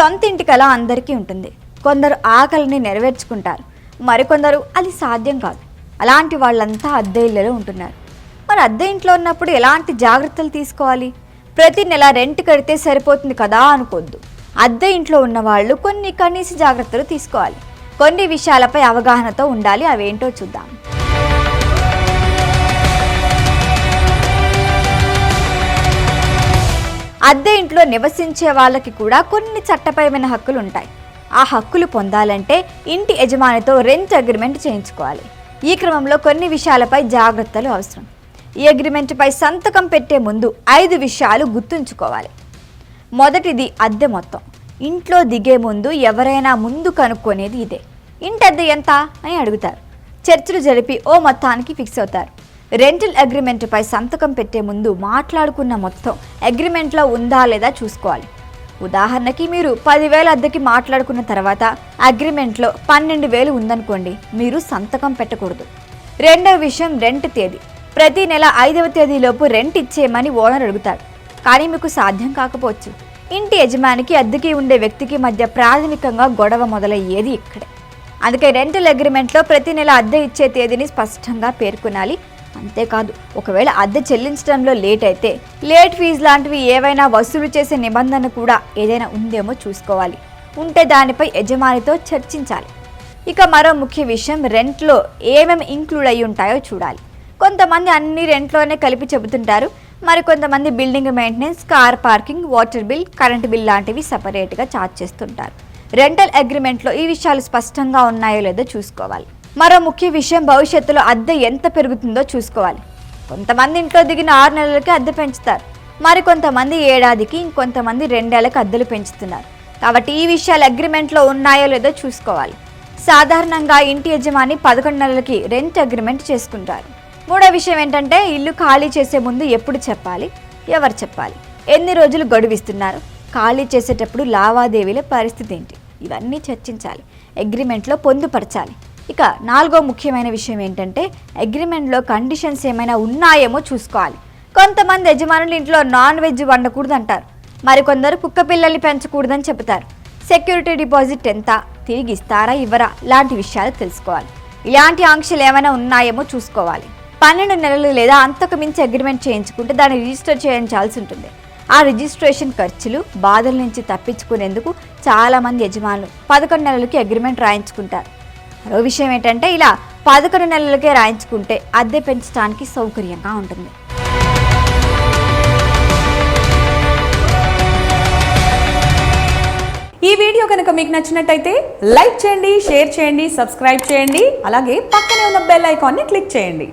సొంత ఇంటి కళ అందరికీ ఉంటుంది. కొందరు ఆకలిని నెరవేర్చుకుంటారు. మరికొందరు అది సాధ్యం కాదు. అలాంటి వాళ్ళంతా అద్దె ఇళ్ళలో ఉంటున్నారు. మరి అద్దె ఇంట్లో ఉన్నప్పుడు ఎలాంటి జాగ్రత్తలు తీసుకోవాలి? ప్రతి నెల రెంట్ కడితే సరిపోతుంది కదా అనుకోద్దు అద్దె ఇంట్లో ఉన్న వాళ్ళు కొన్ని కనీస జాగ్రత్తలు తీసుకోవాలి. కొన్ని విషయాలపై అవగాహనతో ఉండాలి అవేంటో చూద్దాం. అద్దె ఇంట్లో నివసించే వాళ్ళకి కూడా కొన్ని చట్టపరమైన హక్కులు ఉంటాయి ఆ హక్కులు పొందాలంటే ఇంటి యజమానితో రెంట్ అగ్రిమెంట్ చేయించుకోవాలి. ఈ క్రమంలో కొన్ని విషయాలపై జాగ్రత్తలు అవసరం. ఈ అగ్రిమెంట్పై సంతకం పెట్టే ముందు ఐదు విషయాలు గుర్తుంచుకోవాలి. మొదటిది అద్దె మొత్తం. ఇంట్లో దిగే ముందు ఎవరైనా ముందు కనుక్కొనేది ఇదే. ఇంటి అద్దె ఎంత? అని అడుగుతారు. చర్చలు జరిపి ఓ మొత్తానికి ఫిక్స్ అవుతారు. రెంటల్ అగ్రిమెంట్పై సంతకం పెట్టే ముందు మాట్లాడుకున్న మొత్తం అగ్రిమెంట్లో ఉందా లేదా చూసుకోవాలి. ఉదాహరణకి మీరు పదివేల అద్దెకి మాట్లాడుకున్న తర్వాత అగ్రిమెంట్లో పన్నెండు వేలు ఉందనుకోండి మీరు సంతకం పెట్టకూడదు. రెండవ విషయం రెంట్ తేదీ. ప్రతి నెల ఐదవ తేదీలోపు రెంట్ ఇచ్చేయమని ఓనర్ అడుగుతాడు. కానీ మీకు సాధ్యం కాకపోవచ్చు. ఇంటి యజమానికి అద్దెకి ఉండే వ్యక్తికి మధ్య ప్రాథమికంగా గొడవ మొదలయ్యేది ఇక్కడే. అందుకే రెంటల్ అగ్రిమెంట్లో ప్రతి నెల అద్దె ఇచ్చే తేదీని స్పష్టంగా పేర్కొనాలి. అంతేకాదు ఒకవేళ అద్దె చెల్లించడంలో లేట్ అయితే లేట్ ఫీజు లాంటివి ఏవైనా వసూలు చేసే నిబంధన కూడా ఏదైనా ఉందేమో చూసుకోవాలి. ఉంటే దానిపై యజమానితో చర్చించాలి. ఇక మరో ముఖ్య విషయం రెంట్లో ఏమేమి ఇంక్లూడ్ అయి ఉంటాయో చూడాలి. కొంతమంది అన్ని రెంట్లోనే కలిపి చెబుతుంటారు. మరి కొంతమంది building maintenance car parking water bill current bill లాంటివి సపరేట్గా ఛార్జ్ చేస్తుంటారు. రెంటల్ అగ్రిమెంట్లో ఈ విషయాలు స్పష్టంగా ఉన్నాయో లేదో చూసుకోవాలి. మరో ముఖ్య విషయం భవిష్యత్తులో అద్దె ఎంత పెరుగుతుందో చూసుకోవాలి. కొంతమంది ఇంట్లో దిగిన ఆరు నెలలకి అద్దె పెంచుతారు. మరి కొంతమంది ఏడాదికి ఇంకొంతమంది రెండేళ్ళకు అద్దెలు పెంచుతున్నారు. కాబట్టి ఈ విషయాలు అగ్రిమెంట్లో ఉన్నాయో లేదో చూసుకోవాలి. సాధారణంగా ఇంటి యజమాని పదకొండు నెలలకి రెంట్ అగ్రిమెంట్ చేసుకుంటారు. మూడో విషయం ఏంటంటే ఇల్లు ఖాళీ చేసే ముందు ఎప్పుడు చెప్పాలి? ఎవరు చెప్పాలి? ఎన్ని రోజులు గడువిస్తున్నారు ఖాళీ చేసేటప్పుడు లావాదేవీల పరిస్థితి ఏంటి? ఇవన్నీ చర్చించాలి. అగ్రిమెంట్లో పొందుపరచాలి. ఇక నాలుగో ముఖ్యమైన విషయం ఏంటంటే అగ్రిమెంట్లో కండిషన్స్ ఏమైనా ఉన్నాయేమో చూసుకోవాలి. కొంతమంది యజమానులు ఇంట్లో నాన్ వెజ్ వండకూడదు అంటారు మరికొందరు కుక్క పిల్లల్ని పెంచకూడదని చెబుతారు. సెక్యూరిటీ డిపాజిట్ ఎంత? తిరిగి ఇస్తారా ఇవ్వరా? లాంటి విషయాలు తెలుసుకోవాలి. ఇలాంటి ఆంక్షలు ఏమైనా ఉన్నాయేమో చూసుకోవాలి. పన్నెండు నెలలు లేదా అంతకు మించి అగ్రిమెంట్ చేయించుకుంటే దాన్ని రిజిస్టర్ చేయించాల్సి ఉంటుంది. ఆ రిజిస్ట్రేషన్ ఖర్చులు బాధల నుంచి తప్పించుకునేందుకు చాలామంది యజమానులు పదకొండు నెలలకి అగ్రిమెంట్ రాయించుకుంటారు. మరో విషయం ఏంటంటే ఇలా పదకొండు నెలలకే రాయించుకుంటే అద్దె పెంచడానికి సౌకర్యంగా ఉంటుంది. ఈ వీడియో కనుక మీకు నచ్చినట్టయితే లైక్ చేయండి షేర్ చేయండి సబ్స్క్రైబ్ చేయండి అలాగే పక్కనే ఉన్న బెల్ ఐకాన్ని క్లిక్ చేయండి.